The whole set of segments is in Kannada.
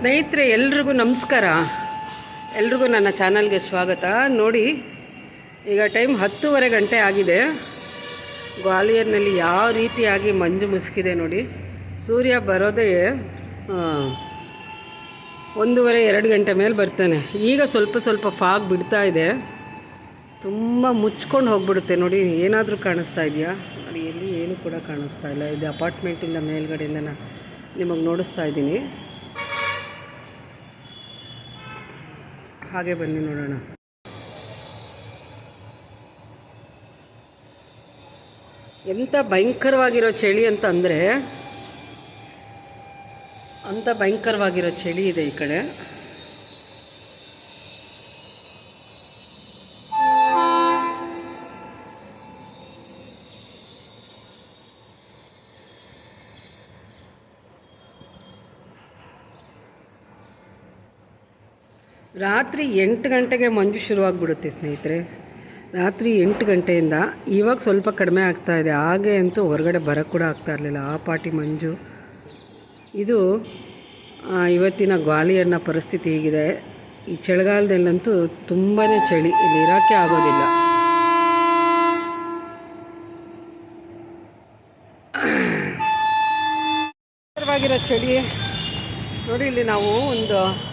ಸ್ನೇಹಿತರೆ, ಎಲ್ರಿಗೂ ನಮಸ್ಕಾರ. ಎಲ್ರಿಗೂ ನನ್ನ ಚಾನಲ್ಗೆ ಸ್ವಾಗತ. ನೋಡಿ, ಈಗ ಟೈಮ್ ಹತ್ತೂವರೆ ಗಂಟೆ ಆಗಿದೆ. ಗ್ವಾಲಿಯರ್ನಲ್ಲಿ ಯಾವ ರೀತಿಯಾಗಿ ಮಂಜು ಮುಸುಕಿದೆ ನೋಡಿ. ಸೂರ್ಯ ಬರೋದೇ ಒಂದೂವರೆ, ಎರಡು ಗಂಟೆ ಮೇಲೆ ಬರ್ತಾನೆ. ಈಗ ಸ್ವಲ್ಪ ಸ್ವಲ್ಪ ಫಾಗ್ ಬಿಡ್ತಾ ಇದೆ. ತುಂಬ ಮುಚ್ಕೊಂಡು ಹೋಗ್ಬಿಡುತ್ತೆ ನೋಡಿ. ಏನಾದರೂ ಕಾಣಿಸ್ತಾ ಇದೆಯಾ? ನೋಡಿ, ಎಲ್ಲಿ ಏನು ಕೂಡ ಕಾಣಿಸ್ತಾ ಇಲ್ಲ. ಇದು ಅಪಾರ್ಟ್ಮೆಂಟಿಂದ ಮೇಲ್ಗಡೆಯಿಂದ ನಾನು ನಿಮಗೆ ನೋಡಿಸ್ತಾ ಇದ್ದೀನಿ. ಹಾಗೆ ಬನ್ನಿ ನೋಡೋಣ. ಎಂಥ ಭಯಂಕರವಾಗಿರೋ ಚಳಿ ಅಂತ ಅಂದರೆ ಅಂಥ ಭಯಂಕರವಾಗಿರೋ ಚಳಿ ಇದೆ ಈ ಕಡೆ. ರಾತ್ರಿ ಎಂಟು ಗಂಟೆಗೆ ಮಂಜು ಶುರುವಾಗ್ಬಿಡುತ್ತೆ ಸ್ನೇಹಿತರೆ. ರಾತ್ರಿ ಎಂಟು ಗಂಟೆಯಿಂದ ಇವಾಗ ಸ್ವಲ್ಪ ಕಡಿಮೆ ಆಗ್ತಾ ಇದೆ. ಹಾಗೆ ಅಂತೂ ಹೊರಗಡೆ ಬರೋಕ್ಕೆ ಕೂಡ ಆಗ್ತಾ ಇರಲಿಲ್ಲ. ಆ ಪಾಟಿ ಮಂಜು. ಇದು ಇವತ್ತಿನ ಗ್ವಾಲಿಯರ್ನ ಪರಿಸ್ಥಿತಿ ಹೀಗಿದೆ. ಈ ಚಳಿಗಾಲದಲ್ಲಂತೂ ತುಂಬಾ ಚಳಿ. ಇಲ್ಲಿ ಇರೋಕ್ಕೆ ಆಗೋದಿಲ್ಲ. ಚಳಿ. ನೋಡಿ, ಇಲ್ಲಿ ನಾವು ಒಂದು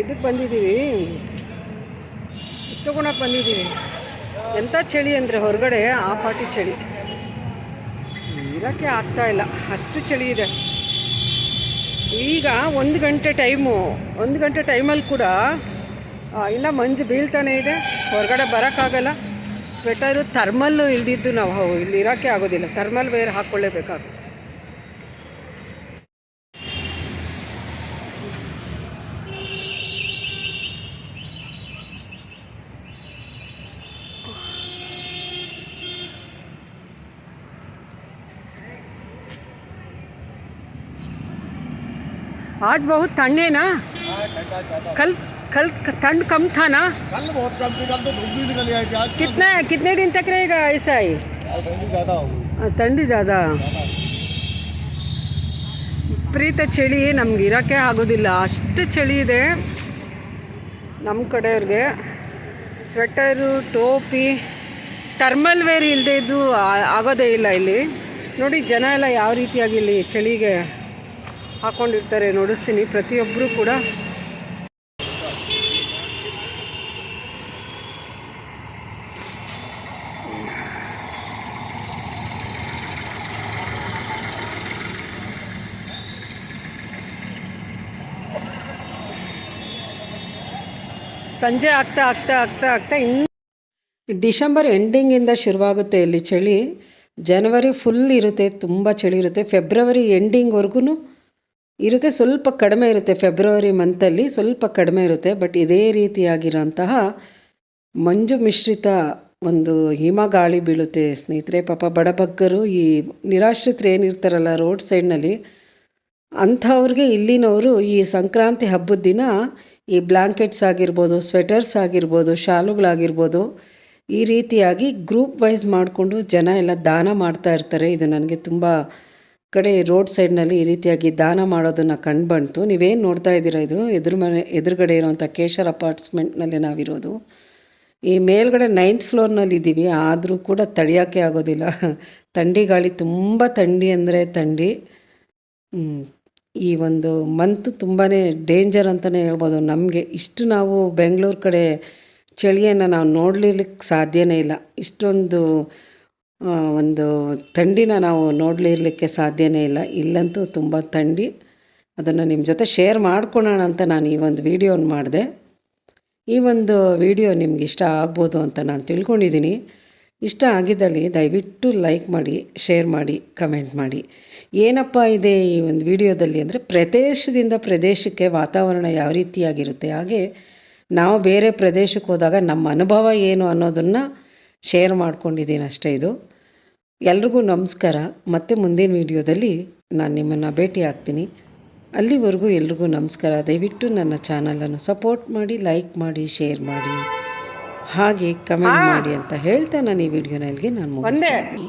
ಇದಕ್ಕೆ ಬಂದಿದ್ದೀವಿ. ತಗೊಳಕ್ಕೆ ಬಂದಿದ್ದೀವಿ. ಎಂಥ ಚಳಿ ಅಂದರೆ ಹೊರಗಡೆ ಆ ಪಾಟಿ ಚಳಿ. ಇರೋಕ್ಕೆ ಆಗ್ತಾ ಇಲ್ಲ. ಅಷ್ಟು ಚಳಿ ಇದೆ. ಈಗ ಒಂದು ಗಂಟೆ ಟೈಮು, ಒಂದು ಗಂಟೆ ಟೈಮಲ್ಲಿ ಕೂಡ ಇಲ್ಲ ಮಂಜು ಬೀಳ್ತಾನೆ ಇದೆ. ಹೊರಗಡೆ ಬರೋಕ್ಕಾಗಲ್ಲ. ಸ್ವೆಟರು ಥರ್ಮಲ್ಲು ಇಲ್ದಿದ್ದು ನಾವು ಇಲ್ಲಿ ಇರೋಕ್ಕೆ ಆಗೋದಿಲ್ಲ. ಥರ್ಮಲ್ ವೇರ್ ಹಾಕ್ಕೊಳ್ಳೇಬೇಕಾಗುತ್ತೆ. आज बहुत ठंड है ना कल कल ठंड कम था ना कल बहुत कम थी कल तो धूप भी निकल आई थी आज कितना कितने दिन तक रहेगा ऐसा ही आज ठंडी ज़्यादा होगी ಥಂಡಿ ಜಾದ ವಿಪರೀತ ಚಳಿ ನಮ್ಗೆ ಇರೋಕ್ಕೆ ಆಗೋದಿಲ್ಲ ಅಷ್ಟು ಚಳಿ ಇದೆ ನಮ್ಮ ಕಡೆಯವ್ರಿಗೆ ಸ್ವೆಟರು ಟೋಪಿ ಟರ್ಮಲ್ ವೇರ್ ಇಲ್ಲದೆ ಇದ್ದು ಆ- ಆಗೋದೇ ಇಲ್ಲ ಇಲ್ಲಿ ನೋಡಿ ಜನ ಎಲ್ಲ ಯಾವ ರೀತಿಯಾಗಿ ಇಲ್ಲಿ ಚಳಿಗೆ ಹಾಕ್ಕೊಂಡಿರ್ತಾರೆ ನೋಡಿಸ್ತೀನಿ ಪ್ರತಿಯೊಬ್ಬರು ಕೂಡ ಸಂಜೆ ಆಗ್ತಾ ಆಗ್ತಾ ಆಗ್ತಾ ಆಗ್ತಾ ಇನ್ನು ಡಿಸೆಂಬರ್ ಎಂಡಿಂಗಿಂದ ಶುರುವಾಗುತ್ತೆ ಇಲ್ಲಿ ಚಳಿ. ಜನವರಿ ಫುಲ್ ಇರುತ್ತೆ, ತುಂಬ ಚಳಿ ಇರುತ್ತೆ. ಫೆಬ್ರವರಿ ಎಂಡಿಂಗ್ವರೆಗೂ ಇರುತ್ತೆ, ಸ್ವಲ್ಪ ಕಡಿಮೆ ಇರುತ್ತೆ ಫೆಬ್ರವರಿ ಮಂತಲ್ಲಿ ಸ್ವಲ್ಪ ಕಡಿಮೆ ಇರುತ್ತೆ ಬಟ್ ಇದೇ ರೀತಿಯಾಗಿರೋಂತಹ ಮಂಜು ಮಿಶ್ರಿತ ಒಂದು ಹಿಮ ಗಾಳಿ ಬೀಳುತ್ತೆ ಸ್ನೇಹಿತರೆ. ಪಾಪ ಬಡಬಗ್ಗರು ಈ ನಿರಾಶ್ರಿತರು ಏನಿರ್ತಾರಲ್ಲ ರೋಡ್ ಸೈಡ್ನಲ್ಲಿ ಅಂಥವ್ರಿಗೆ ಇಲ್ಲಿನವರು ಈ ಸಂಕ್ರಾಂತಿ ಹಬ್ಬದ ದಿನ ಈ ಬ್ಲ್ಯಾಂಕೆಟ್ಸ್ ಆಗಿರ್ಬೋದು ಸ್ವೆಟರ್ಸ್ ಆಗಿರ್ಬೋದು, ಶಾಲುಗಳಾಗಿರ್ಬೋದು, ಈ ರೀತಿಯಾಗಿ ಗ್ರೂಪ್ ವೈಸ್ ಮಾಡಿಕೊಂಡು ಜನ ಎಲ್ಲ ದಾನ ಮಾಡ್ತಾ ಇರ್ತಾರೆ. ಇದು ನನಗೆ ತುಂಬ ಕಡೆ ರೋಡ್ ಸೈಡ್ನಲ್ಲಿ ಈ ರೀತಿಯಾಗಿ ದಾನ ಮಾಡೋದನ್ನು ಕಂಡು ಬಂತು ನೀವೇನು ನೋಡ್ತಾ ಇದ್ದೀರಾ ಇದು? ಎದುರು ಮನೆ, ಎದುರುಗಡೆ ಇರೋವಂಥ ಕೇಶರ್ ಅಪಾರ್ಟ್ಸ್ಮೆಂಟ್ನಲ್ಲಿ ನಾವಿರೋದು. ಈ ಮೇಲ್ಗಡೆ ನೈನ್ತ್ ಫ್ಲೋರ್ನಲ್ಲಿ ಇದ್ದೀವಿ. ಆದರೂ ಕೂಡ ತಡೆಯೋಕ್ಕೆ ಆಗೋದಿಲ್ಲ. ಥಂಡಿ ಗಾಳಿ ತುಂಬ ಥಂಡಿ ಅಂದರೆ ಥಂಡಿ ಈ ಒಂದು ಮಂತ್ ತುಂಬಾ ಡೇಂಜರ್ ಅಂತಲೇ ಹೇಳ್ಬೋದು. ನಮಗೆ ಇಷ್ಟು ನಾವು ಬೆಂಗಳೂರು ಕಡೆ ಚಳಿಯನ್ನು ನಾವು ನೋಡಲಿಕ್ಕೆ ಸಾಧ್ಯವೇ ಇಲ್ಲ. ಇಷ್ಟೊಂದು ಒಂದು ಥಂಡಿನ ನಾವು ನೋಡಲಿರ್ಲಿಕ್ಕೆ ಸಾಧ್ಯನೇ ಇಲ್ಲ. ಇಲ್ಲಂತೂ ತುಂಬ ಥಂಡಿ. ಅದನ್ನು ನಿಮ್ಮ ಜೊತೆ ಶೇರ್ ಮಾಡ್ಕೊಳ್ಳೋಣ ಅಂತ ನಾನು ಈ ಒಂದು ವಿಡಿಯೋನ ಮಾಡಿದೆ. ಈ ಒಂದು ವಿಡಿಯೋ ನಿಮ್ಗೆ ಇಷ್ಟ ಆಗ್ಬೋದು ಅಂತ ನಾನು ತಿಳ್ಕೊಂಡಿದ್ದೀನಿ ಇಷ್ಟ ಆಗಿದ್ದಲ್ಲಿ ದಯವಿಟ್ಟು ಲೈಕ್ ಮಾಡಿ ಶೇರ್ ಮಾಡಿ ಕಮೆಂಟ್ ಮಾಡಿ. ಏನಪ್ಪ ಇದೆ ಈ ಒಂದು ವಿಡಿಯೋದಲ್ಲಿ ಅಂದರೆ ಪ್ರದೇಶದಿಂದ ಪ್ರದೇಶಕ್ಕೆ ವಾತಾವರಣ ಯಾವ ರೀತಿಯಾಗಿರುತ್ತೆ? ಹಾಗೆ ನಾವು ಬೇರೆ ಪ್ರದೇಶಕ್ಕೆ ಹೋದಾಗ ನಮ್ಮ ಅನುಭವ ಏನು ಅನ್ನೋದನ್ನು ಶೇರ್ ಮಾಡ್ಕೊಂಡಿದ್ದೀನಿ ಅಷ್ಟೇ ಇದು. ಎಲ್ರಿಗೂ ನಮಸ್ಕಾರ. ಮತ್ತೆ ಮುಂದಿನ ವಿಡಿಯೋದಲ್ಲಿ ನಾನು ನಿಮ್ಮನ್ನು ಭೇಟಿ ಆಗ್ತೀನಿ. ಅಲ್ಲಿವರೆಗೂ ಎಲ್ರಿಗೂ ನಮಸ್ಕಾರ. ದಯವಿಟ್ಟು ನನ್ನ ಚಾನಲನ್ನು ಸಪೋರ್ಟ್ ಮಾಡಿ ಲೈಕ್ ಮಾಡಿ ಶೇರ್ ಮಾಡಿ. ಹಾಗೆ ಕಮೆಂಟ್ ಮಾಡಿ ಅಂತ ಹೇಳ್ತಾ ನಾನು ಈ ವಿಡಿಯೋನ ಇಲ್ಲಿಗೆ ನಾನು ಮುಗಿಸ್ತೀನಿ.